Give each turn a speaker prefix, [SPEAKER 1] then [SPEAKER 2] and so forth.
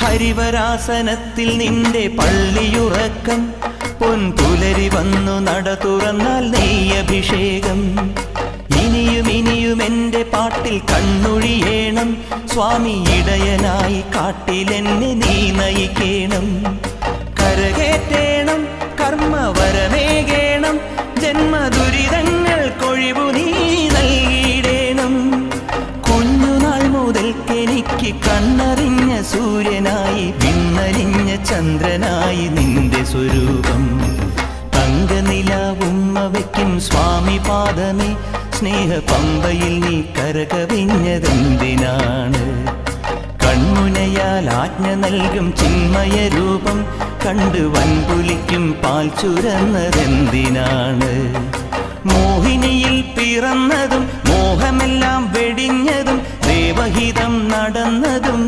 [SPEAKER 1] ഹരിവരാസനത്തിൽ നിന്റെ പള്ളിയുറക്കം. പൊൻപുലരി വന്നു നട തുറന്നാൽ നെയ്യഭിഷേകം. ഇനിയും ഇനിയും എന്റെ പാട്ടിൽ കണ്ണൊഴിയേണം. സ്വാമി ഇടയനായി കാട്ടിലെന്നെ നീ നയിക്കേണം. കരകേറ്റേണം കർമ്മവരമേകേണം കുഞ്ഞുനാൾ മുതൽക്കെനിക്ക് കണ്ണറിഞ്ഞ സൂര്യനായി പിന്നറിഞ്ഞ ചന്ദ്രനായി നിന്റെ സ്വരൂപം. തങ്കനിലാവുമ്മ വയ്ക്കും സ്വാമി പാദമേ സ്നേഹ പമ്പയിൽ നീ കരകവിഞ്ഞതെന്തിനാണ്? കൺമുനയാൽ ആജ്ഞ നൽകും ചിന്മയ രൂപം കണ്ട് വൻപുലിക്കും പാൽ ചുരന്നതെന്തിനാണ്? മോഹിനിയിൽ പിറന്നതും മോഹമെല്ലാം ദേവഹിതം നടന്നതും